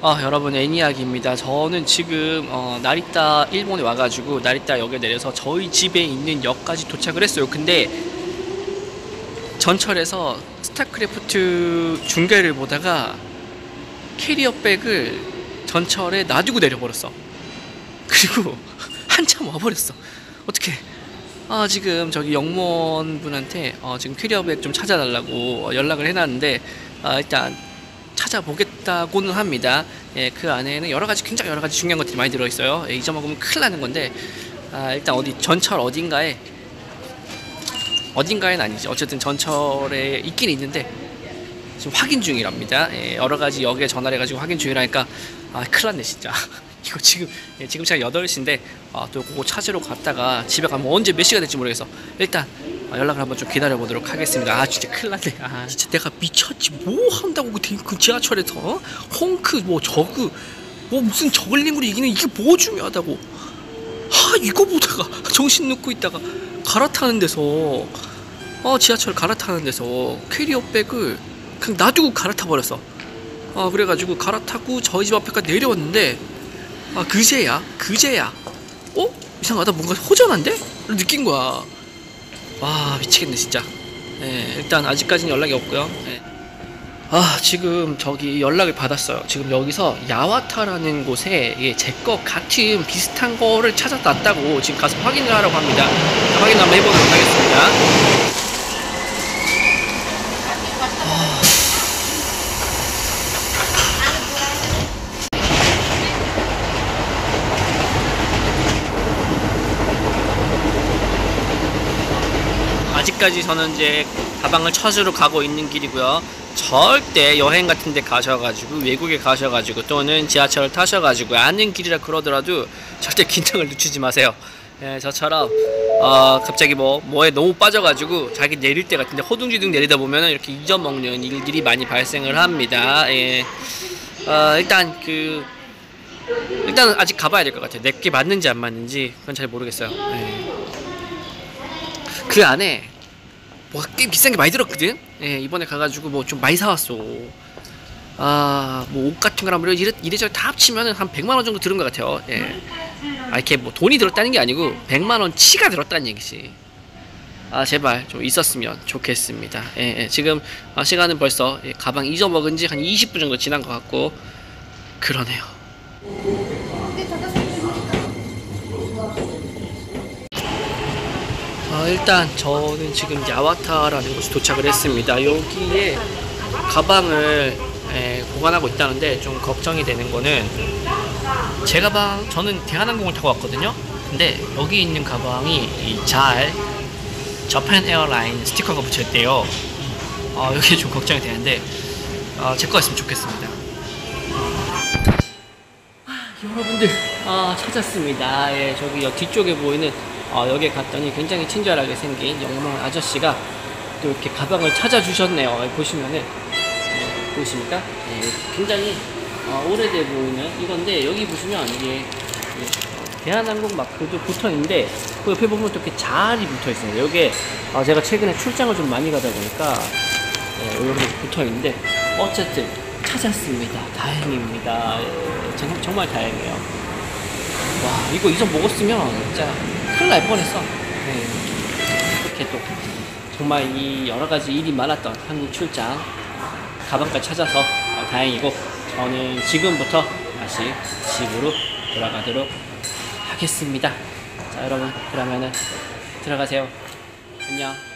아 여러분 애니악입니다. 저는 지금 어, 나리타 일본에 와가지고 나리타 역에 내려서 저희 집에 있는 역까지 도착을 했어요. 근데 전철에서 스타크래프트 중계를 보다가 캐리어 백을 전철에 놔두고 내려버렸어. 그리고 한참 와버렸어. 어떻게? 아 지금 저기 영무원 분한테 어, 지금 캐리어 백 좀 찾아달라고 어, 연락을 해놨는데 아, 일단 찾아보겠다고는 합니다. 예, 그 안에는 여러 가지 굉장히 여러 가지 중요한 것들이 많이 들어 있어요. 예, 잊어먹으면 큰일 나는 건데 아, 일단 어디 전철 어딘가에 어딘가에는 아니지. 어쨌든 전철에 있긴 있는데 지금 확인 중이랍니다. 예, 여러 가지 역에 전화를 해가지고 확인 중이라니까 아 큰일 났네 진짜. 이거 지금 예, 지금 제가 8시인데 아, 또 그거 찾으러 갔다가 집에 가면 언제 몇 시가 될지 모르겠어. 일단 아, 연락을 한번 좀 기다려 보도록 하겠습니다. 아 진짜 큰일 났네. 아 진짜 내가 미쳤지. 뭐 한다고 그, 대- 그 지하철에서 어? 헝크 뭐 저그 뭐 무슨 저글링으로 이기는 이게 뭐 중요하다고. 아 이거 보다가 정신 놓고 있다가 갈아타는 데서 어 지하철 갈아타는 데서 캐리어 백을 그냥 놔두고 갈아타 버렸어. 아 그래가지고 갈아타고 저희 집 앞에까지 내려왔는데 아 그제야 그제야 어 이상하다 뭔가 호전한데 느낀 거야. 와 미치겠네 진짜. 예 일단 아직까지는 연락이 없고요. 예. 아 지금 저기 연락을 받았어요. 지금 여기서 야와타라는 곳에 예, 제거 같은 비슷한 거를 찾아놨다고 지금 가서 확인을 하라고 합니다. 확인 한번 해보도록 하겠습니다. 아직까지 저는 이제 가방을 찾으러 가고 있는 길이고요. 절대 여행 같은 데 가셔가지고 외국에 가셔가지고 또는 지하철을 타셔가지고 아는 길이라 그러더라도 절대 긴장을 늦추지 마세요. 예, 저처럼 어, 갑자기 뭐 뭐에 너무 빠져가지고 자기 내릴 때 같은데 호둥지둥 내리다 보면은 이렇게 잊어먹는 일들이 많이 발생을 합니다. 예. 어, 일단 그 일단 아직 가봐야 될 것 같아요. 내게 맞는지 안 맞는지 그건 잘 모르겠어요. 예. 그 안에 뭐가 꽤 비싼 게 많이 들었거든. 예, 이번에 가가지고 뭐 좀 많이 사왔어. 아, 뭐 옷 같은 거랑 뭐 이래, 이래저래 다 합치면은 한 100만 원 정도 들은 것 같아요. 예. 아, 이렇게 뭐 돈이 들었다는 게 아니고 100만 원 치가 들었다는 얘기지. 아, 제발 좀 있었으면 좋겠습니다. 예, 예. 지금 아, 시간은 벌써 예, 가방 잊어먹은 지 한 20분 정도 지난 것 같고 그러네요. 아, 일단 저는 지금 야와타라는 곳에 도착을 했습니다. 여기에 가방을 에, 보관하고 있다는데 좀 걱정이 되는 거는 제 가방 저는 대한항공을 타고 왔거든요. 근데 여기 있는 가방이 이잘 저팬 에어라인 스티커가 붙여 있대요. 아, 여기 좀 걱정이 되는데 아, 제 거였으면 좋겠습니다. 여러분들 아 찾았습니다. 예, 저기 여 뒤쪽에 보이는 어, 여기에 갔더니 굉장히 친절하게 생긴 영롱한 아저씨가 또 이렇게 가방을 찾아주셨네요. 예, 보시면은 예, 보이십니까? 예, 굉장히 어, 오래돼 보이는 이건데 여기 보시면 이게 예, 어, 대한항공 마크도 붙어 있는데 그 옆에 보면 또 이렇게 잘이 붙어 있습니다. 여기에 어, 제가 최근에 출장을 좀 많이 가다 보니까 예, 이렇게 붙어 있는데 어쨌든 찾았습니다. 다행입니다. 예, 정, 정말 다행이에요. 와 이거 이전 먹었으면 진짜 큰일 날 뻔했어. 네. 이렇게 또 정말 이 여러 가지 일이 많았던 한국 출장 가방까지 찾아서 어, 다행이고 저는 지금부터 다시 집으로 돌아가도록 하겠습니다. 자 여러분 그러면은 들어가세요. 안녕.